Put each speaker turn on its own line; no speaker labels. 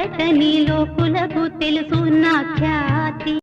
ప్రకటనలో లోపులకు తెలుసు నా ఖ్యాతి.